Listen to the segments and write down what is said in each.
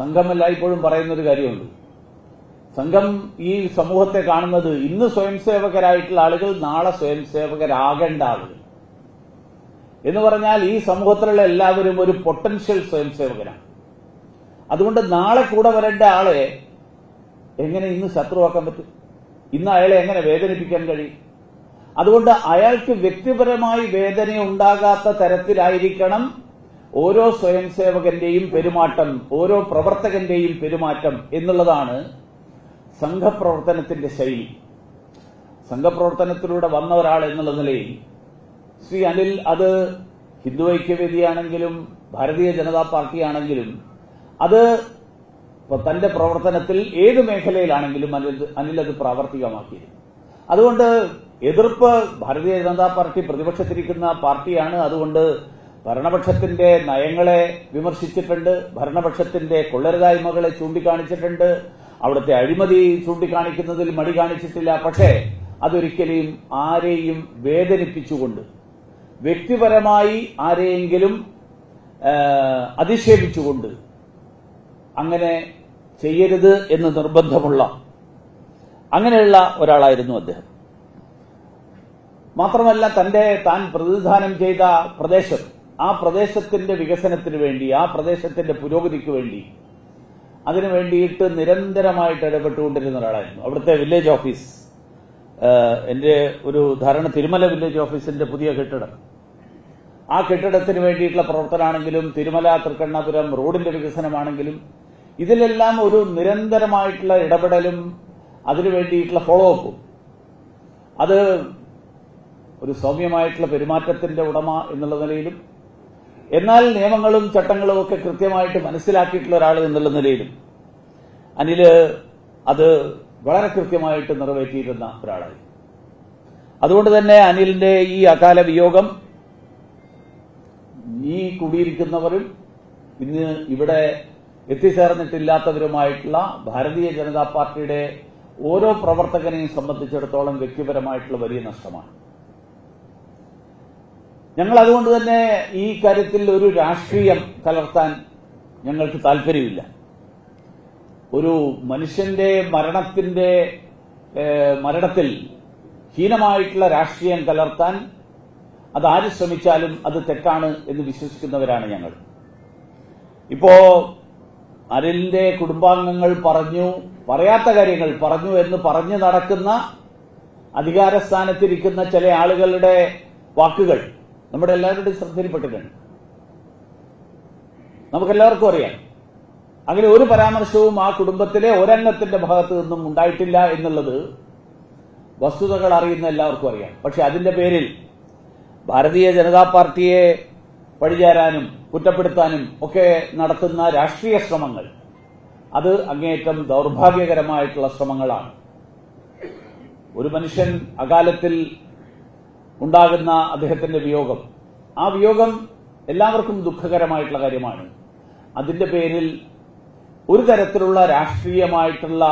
സംഘം എല്ലായ്പ്പോഴും പറയുന്ന ഒരു കാര്യമുണ്ട്. സംഘം ഈ സമൂഹത്തെ കാണുന്നത് ഇന്ന് സ്വയം സേവകരായിട്ടുള്ള ആളുകൾ നാളെ സ്വയം സേവകരാകേണ്ട ആളുകൾ എന്ന് പറഞ്ഞാൽ ഈ സമൂഹത്തിലുള്ള എല്ലാവരും ഒരു പൊട്ടൻഷ്യൽ സ്വയം സേവകരാണ് അതുകൊണ്ട് നാളെ കൂടെ വരേണ്ട ആളെ എങ്ങനെ ഇന്ന് ശത്രുവാക്കാൻ പറ്റും? ഇന്ന് അയാളെ എങ്ങനെ വേദനിപ്പിക്കാൻ കഴിയും? അതുകൊണ്ട് അയാൾക്ക് വ്യക്തിപരമായി വേദന ഉണ്ടാകാത്ത തരത്തിലായിരിക്കണം ഓരോ സ്വയം സേവകന്റെയും പെരുമാറ്റം ഓരോ പ്രവർത്തകന്റെയും പെരുമാറ്റം എന്നുള്ളതാണ് സംഘപ്രവർത്തനത്തിന്റെ ശൈലി. സംഘപ്രവർത്തനത്തിലൂടെ വന്ന ഒരാൾ എന്നുള്ള നിലയിൽ ശ്രീ അനിൽ അത് ഹിന്ദു ഐക്യവേദിയാണെങ്കിലും ഭാരതീയ ജനതാ പാർട്ടിയാണെങ്കിലും അത് തന്റെ പ്രവർത്തനത്തിൽ ഏത് മേഖലയിലാണെങ്കിലും അനിൽ അത് പ്രാവർത്തികമാക്കിയിരുന്നു. അതുകൊണ്ട് എതിർപ്പ് ഭാരതീയ ജനതാ പാർട്ടി പ്രതിപക്ഷത്തിരിക്കുന്ന പാർട്ടിയാണ്. അതുകൊണ്ട് ഭരണപക്ഷത്തിന്റെ നയങ്ങളെ വിമർശിച്ചിട്ടുണ്ട് ഭരണപക്ഷത്തിന്റെ കൊള്ളരുതായ്മകളെ ചൂണ്ടിക്കാണിച്ചിട്ടുണ്ട് അവിടുത്തെ അഴിമതി ചൂണ്ടിക്കാണിക്കുന്നതിൽ മടി കാണിച്ചിട്ടില്ല. പക്ഷേ അതൊരിക്കലും ആരെയും വേദനിപ്പിച്ചുകൊണ്ട് വ്യക്തിപരമായി ആരെയെങ്കിലും അധിക്ഷേപിച്ചുകൊണ്ട് അങ്ങനെ ചെയ്യരുത് എന്ന് നിർബന്ധമുള്ള അങ്ങനെയുള്ള ഒരാളായിരുന്നു അദ്ദേഹം. മാത്രമല്ല തന്റെ താൻ പ്രതിനിധാനം ചെയ്ത പ്രദേശം ആ പ്രദേശത്തിന്റെ വികസനത്തിന് വേണ്ടി ആ പ്രദേശത്തിന്റെ പുരോഗതിക്ക് വേണ്ടി അതിനു വേണ്ടിയിട്ട് നിരന്തരമായിട്ട് ഇടപെട്ടുകൊണ്ടിരുന്ന ഒരാളായിരുന്നു. അവിടുത്തെ വില്ലേജ് ഓഫീസ് എന്റെ ഒരു ധാരണ തിരുമല വില്ലേജ് ഓഫീസിന്റെ പുതിയ കെട്ടിടം. ആ കെട്ടിടത്തിന് വേണ്ടിയിട്ടുള്ള പ്രവർത്തനമാണെങ്കിലും തിരുമല തൃക്കണ്ണാപുരം റോഡിന്റെ വികസനമാണെങ്കിലും ഇതിലെല്ലാം ഒരു നിരന്തരമായിട്ടുള്ള ഇടപെടലും അതിനു വേണ്ടിയിട്ടുള്ള ഫോളോ അപ്പും അത് ഒരു സൗമ്യമായിട്ടുള്ള പെരുമാറ്റത്തിന്റെ ഉടമ എന്നുള്ള നിലയിലും എന്നാൽ നിയമങ്ങളും ചട്ടങ്ങളും ഒക്കെ കൃത്യമായിട്ട് മനസ്സിലാക്കിയിട്ടുള്ള ഒരാൾ എന്നുള്ള നിലയിലും അനിൽ അത് വളരെ കൃത്യമായിട്ട് നിറവേറ്റിയിരുന്ന ഒരാളായി. അതുകൊണ്ട് തന്നെ അനിലിന്റെ ഈ അകാല വിയോഗം നീ കുടിയിരിക്കുന്നവരും ഇന്ന് ഇവിടെ എത്തിച്ചേർന്നിട്ടില്ലാത്തവരുമായിട്ടുള്ള ഭാരതീയ ജനതാ പാർട്ടിയുടെ ഓരോ പ്രവർത്തകനെയും സംബന്ധിച്ചിടത്തോളം വ്യക്തിപരമായിട്ടുള്ള വലിയ നഷ്ടമാണ്. ഞങ്ങൾ അതുകൊണ്ട് തന്നെ ഈ കാര്യത്തിൽ ഒരു രാഷ്ട്രീയം കലർത്താൻ ഞങ്ങൾക്ക് താല്പര്യമില്ല ഒരു മനുഷ്യന്റെ മരണത്തിന്റെ മരണത്തിൽ ഹീനമായിട്ടുള്ള രാഷ്ട്രീയം കലർത്താൻ അത് ആര് ശ്രമിച്ചാലും അത് തെറ്റാണ് എന്ന് വിശ്വസിക്കുന്നവരാണ് ഞങ്ങൾ. ഇപ്പോ അരലിന്റെ കുടുംബാംഗങ്ങൾ പറഞ്ഞു പറയാത്ത കാര്യങ്ങൾ പറഞ്ഞു എന്ന് പറഞ്ഞു നടക്കുന്ന അധികാരസ്ഥാനത്തിരിക്കുന്ന ചില ആളുകളുടെ വാക്കുകൾ നമ്മുടെ എല്ലാവരുടെയും ശ്രദ്ധയിൽപ്പെട്ടിട്ടുണ്ട്. നമുക്കെല്ലാവർക്കും അറിയാം. അങ്ങനെ ഒരു പരാമർശവും ആ കുടുംബത്തിലെ ഒരംഗത്തിന്റെ ഭാഗത്തു നിന്നും ഉണ്ടായിട്ടില്ല എന്നുള്ളത് വസ്തുതകൾ അറിയുന്ന എല്ലാവർക്കും അറിയാം. പക്ഷെ അതിന്റെ പേരിൽ ഭാരതീയ ജനതാ പാർട്ടിയെ പഴിചാരാനും കുറ്റപ്പെടുത്താനും ഒക്കെ നടത്തുന്ന രാഷ്ട്രീയ ശ്രമങ്ങൾ അത് അങ്ങേയറ്റം ദൗർഭാഗ്യകരമായിട്ടുള്ള ശ്രമങ്ങളാണ്. ഒരു മനുഷ്യൻ അകാലത്തിൽ ഉണ്ടാകുന്ന അദ്ദേഹത്തിന്റെ വിയോഗം. ആ വിയോഗം എല്ലാവർക്കും ദുഃഖകരമായിട്ടുള്ള കാര്യമാണ്. അതിന്റെ പേരിൽ ഒരു തരത്തിലുള്ള രാഷ്ട്രീയമായിട്ടുള്ള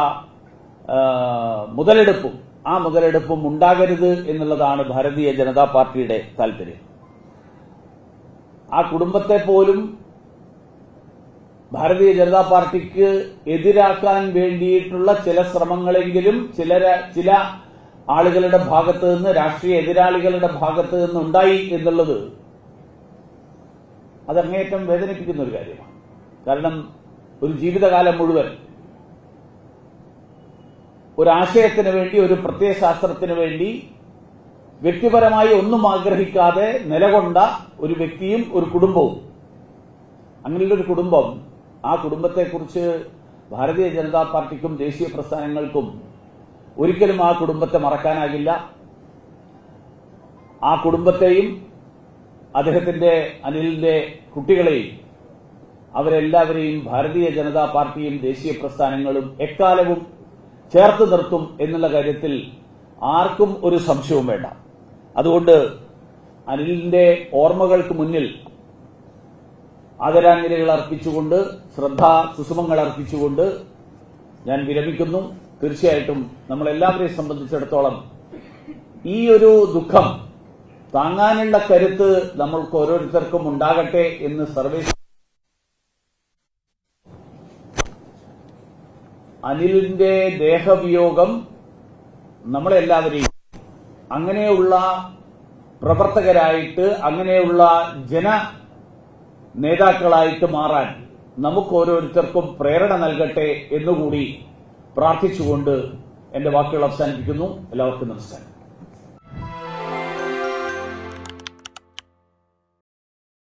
മുതലെടുപ്പും ആ മുതലെടുപ്പും ഉണ്ടാകരുത് എന്നുള്ളതാണ് ഭാരതീയ ജനതാ പാർട്ടിയുടെ താല്പര്യം ആ കുടുംബത്തെ പോലും ഭാരതീയ ജനതാ പാർട്ടിക്ക് എതിരാക്കാൻ വേണ്ടിയിട്ടുള്ള ചില ശ്രമങ്ങളെങ്കിലും ചില ചില ആളുകളുടെ ഭാഗത്ത് നിന്ന് രാഷ്ട്രീയ എതിരാളികളുടെ ഭാഗത്ത് നിന്ന് ഉണ്ടായി എന്നുള്ളത് അതങ്ങേറ്റം വേദനിപ്പിക്കുന്ന ഒരു കാര്യമാണ്. കാരണം ഒരു ജീവിതകാലം മുഴുവൻ ഒരാശയത്തിന് വേണ്ടി ഒരു പ്രത്യയശാസ്ത്രത്തിന് വേണ്ടി വ്യക്തിപരമായി ഒന്നും ആഗ്രഹിക്കാതെ നിലകൊണ്ട ഒരു വ്യക്തിയും ഒരു കുടുംബവും. അങ്ങനെയുള്ള ഒരു കുടുംബം ആ കുടുംബത്തെക്കുറിച്ച് ഭാരതീയ ജനതാ പാർട്ടിക്കും ദേശീയ പ്രസ്ഥാനങ്ങൾക്കും ഒരിക്കലും ആ കുടുംബത്തെ മറക്കാനാകില്ല. ആ കുടുംബത്തെയും അദ്ദേഹത്തിന്റെ അനിലിന്റെ കുട്ടികളെയും അവരെല്ലാവരെയും ഭാരതീയ ജനതാ പാർട്ടിയും ദേശീയ പ്രസ്ഥാനങ്ങളും എക്കാലവും ചേർത്ത് നിർത്തും എന്നുള്ള കാര്യത്തിൽ ആർക്കും ഒരു സംശയവും വേണ്ട. അതുകൊണ്ട് അനിലിന്റെ ഓർമ്മകൾക്ക് മുന്നിൽ ആദരാഞ്ജലികൾ അർപ്പിച്ചുകൊണ്ട് ശ്രദ്ധാ സുസുമങ്ങൾ അർപ്പിച്ചുകൊണ്ട് ഞാൻ വിരമിക്കുന്നു. തീർച്ചയായിട്ടും നമ്മളെല്ലാവരെയും സംബന്ധിച്ചിടത്തോളം ഈ ഒരു ദുഃഖം താങ്ങാനുള്ള കരുത്ത് നമ്മൾക്ക് ഓരോരുത്തർക്കും ഉണ്ടാകട്ടെ എന്ന് സർവേ അനിലിന്റെ ദേഹവിയോഗം നമ്മളെല്ലാവരെയും അങ്ങനെയുള്ള പ്രവർത്തകരായിട്ട് അങ്ങനെയുള്ള ജന നേതാക്കളായിട്ട് മാറാൻ നമുക്ക് ഓരോരുത്തർക്കും പ്രേരണ നൽകട്ടെ എന്നുകൂടി പ്രാർത്ഥിച്ചുകൊണ്ട് എന്റെ വാക്കുകൾ അവസാനിപ്പിക്കുന്നു. എല്ലാവർക്കും നമസ്കാരം.